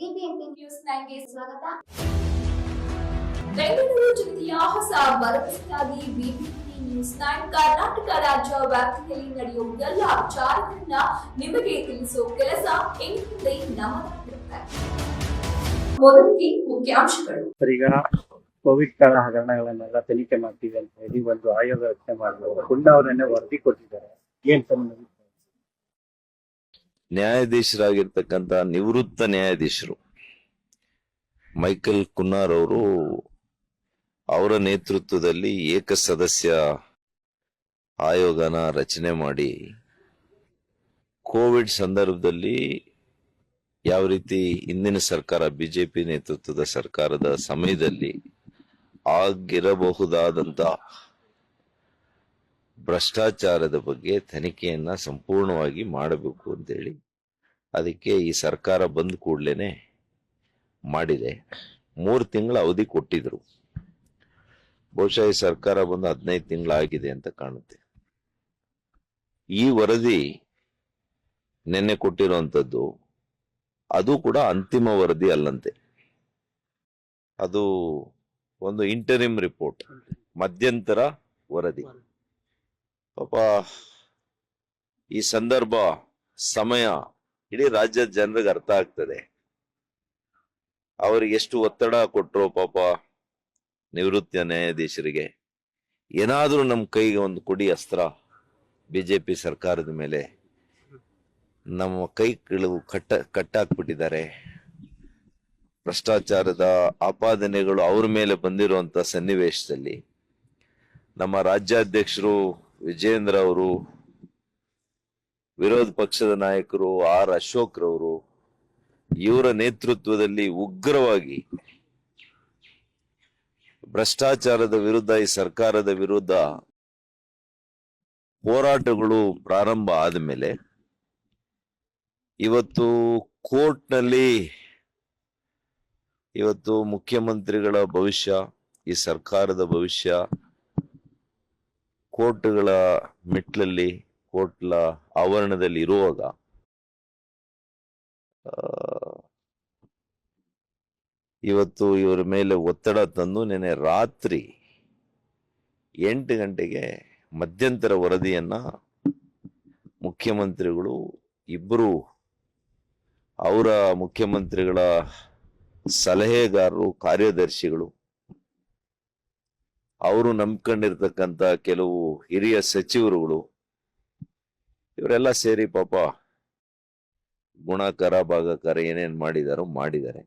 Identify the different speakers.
Speaker 1: BBMP news ನೈನ್ಗೆ ಸ್ವಾಗತ.
Speaker 2: ಬೆಂಗಳೂರು ಜಿಲ್ಲೆಯ ಹೊಸ ಭರವಸೆಯಾಗಿ ಬಿಬಿಎಂಪಿ ನ್ಯೂಸ್ ನೈನ್ ಕರ್ನಾಟಕ ರಾಜ್ಯ ವ್ಯಾಪ್ತಿಯಲ್ಲಿ ನಡೆಯುವ ಎಲ್ಲ ವಿಚಾರಗಳನ್ನ ನಿಮಗೆ ತಿಳಿಸುವ ಕೆಲಸ ಮುಂದೆ ನಮ್ಮದಾಗಿರುತ್ತೆ ಮೊದಲಿಗೆ ಮುಖ್ಯಾಂಶಗಳು.
Speaker 3: ಸರ್ ಈಗ ಕೋವಿಡ್ ಕಾಲ ಹಗರಣಗಳನ್ನೆಲ್ಲ ತನಿಖೆ ಮಾಡ್ತೀವಿ ಅಂತ ಹೇಳಿ ಒಂದು ಆಯೋಗ ರಚನೆ ಮಾಡಿದ್ರು. ಕುಂಡ ಅವರನ್ನೇ ವರದಿ ಕೊಟ್ಟಿದ್ದಾರೆ. ಏನ್ ಸಂಬಂಧ
Speaker 4: ನ್ಯಾಯಾಧೀಶರಾಗಿರ್ತಕ್ಕಂಥ ನಿವೃತ್ತ ನ್ಯಾಯಾಧೀಶರು ಮೈಕಲ್ ಕುನ್ನಾರ್ ಅವರು ಅವರ ನೇತೃತ್ವದಲ್ಲಿ ಏಕ ಸದಸ್ಯ ಆಯೋಗನ ರಚನೆ ಮಾಡಿ ಕೋವಿಡ್ ಸಂದರ್ಭದಲ್ಲಿ ಯಾವ ರೀತಿ ಹಿಂದಿನ ಸರ್ಕಾರ, ಬಿಜೆಪಿ ನೇತೃತ್ವದ ಸರ್ಕಾರದ ಸಮಯದಲ್ಲಿ ಆಗಿರಬಹುದಾದಂತ ಭ್ರಷ್ಟಾಚಾರದ ಬಗ್ಗೆ ತನಿಖೆಯನ್ನ ಸಂಪೂರ್ಣವಾಗಿ ಮಾಡಬೇಕು ಅಂತೇಳಿ ಅದಕ್ಕೆ ಈ ಸರ್ಕಾರ ಬಂದ ಕೂಡಲೇನೆ ಮಾಡಿದೆ. ಮೂರು ತಿಂಗಳ ಅವಧಿ ಕೊಟ್ಟಿದ್ರು. ಬಹುಶಃ ಈ ಸರ್ಕಾರ ಬಂದು ಹದಿನೈದು ತಿಂಗಳಾಗಿದೆ ಅಂತ ಕಾಣುತ್ತೆ. ಈ ವರದಿ ನಿನ್ನೆ ಕೊಟ್ಟಿರುವಂಥದ್ದು ಅದು ಕೂಡ ಅಂತಿಮ ವರದಿ ಅಲ್ಲಂತೆ. ಅದು ಒಂದು ಇಂಟರಿಮ್ ರಿಪೋರ್ಟ್ ಮಧ್ಯಂತರ ವರದಿ. ಪಾಪ, ಈ ಸಂದರ್ಭ, ಸಮಯ ಇಡೀ ರಾಜ್ಯದ ಜನರಿಗೆ ಅರ್ಥ ಆಗ್ತದೆ. ಅವ್ರಿಗೆ ಎಷ್ಟು ಒತ್ತಡ ಕೊಟ್ರು ಪಾಪ ನಿವೃತ್ತ ನ್ಯಾಯಾಧೀಶರಿಗೆ. ಏನಾದರೂ ನಮ್ಮ ಕೈಗೆ ಒಂದು ಕೊಡಿ ಅಸ್ತ್ರ ಬಿಜೆಪಿ ಸರ್ಕಾರದ ಮೇಲೆ. ನಮ್ಮ ಕೈ ಕೆಳವು ಕಟ್ಟ, ಕಟ್ಟಾಕ್ಬಿಟ್ಟಿದ್ದಾರೆ. ಭ್ರಷ್ಟಾಚಾರದ ಆಪಾದನೆಗಳು ಅವ್ರ ಮೇಲೆ ಬಂದಿರುವಂತ ಸನ್ನಿವೇಶದಲ್ಲಿ ನಮ್ಮ ರಾಜ್ಯಾಧ್ಯಕ್ಷರು ವಿಜೇಂದ್ರ ಅವರು, ವಿರೋಧ ಪಕ್ಷದ ನಾಯಕರು ಆರ್ ಅಶೋಕ್ ರವರು ಇವರ ನೇತೃತ್ವದಲ್ಲಿ ಉಗ್ರವಾಗಿ ಭ್ರಷ್ಟಾಚಾರದ ವಿರುದ್ಧ, ಈ ಸರ್ಕಾರದ ವಿರುದ್ಧ ಹೋರಾಟಗಳು ಪ್ರಾರಂಭ ಆದ ಮೇಲೆ ಇವತ್ತು ಕೋರ್ಟ್ನಲ್ಲಿ ಇವತ್ತು ಮುಖ್ಯಮಂತ್ರಿಗಳ ಭವಿಷ್ಯ, ಈ ಸರ್ಕಾರದ ಭವಿಷ್ಯ ಕೋರ್ಟ್ಗಳ ಮೆಟ್ಲಲ್ಲಿ, ಕೋರ್ಟ್ಲ ಆವರಣದಲ್ಲಿ ಇರುವಾಗ ಇವತ್ತು ಇವರ ಮೇಲೆ ಒತ್ತಡ ತಂದು ನೆನೆ ರಾತ್ರಿ ಎಂಟು ಗಂಟೆಗೆ ಮಧ್ಯಂತರ ವರದಿಯನ್ನ ಮುಖ್ಯಮಂತ್ರಿಗಳು ಇಬ್ಬರು ಅವರ ಮುಖ್ಯಮಂತ್ರಿಗಳ ಸಲಹೆಗಾರರು, ಕಾರ್ಯದರ್ಶಿಗಳು ಅವರು ನಂಬ್ಕೊಂಡಿರ್ತಕ್ಕಂಥ ಕೆಲವು ಹಿರಿಯ ಸಚಿವರುಗಳು ಇವರೆಲ್ಲ ಸೇರಿ ಪಾಪ ಗುಣಕರ ಭಾಗಕರ ಏನೇನು ಮಾಡಿದಾರೋ ಮಾಡಿದ್ದಾರೆ.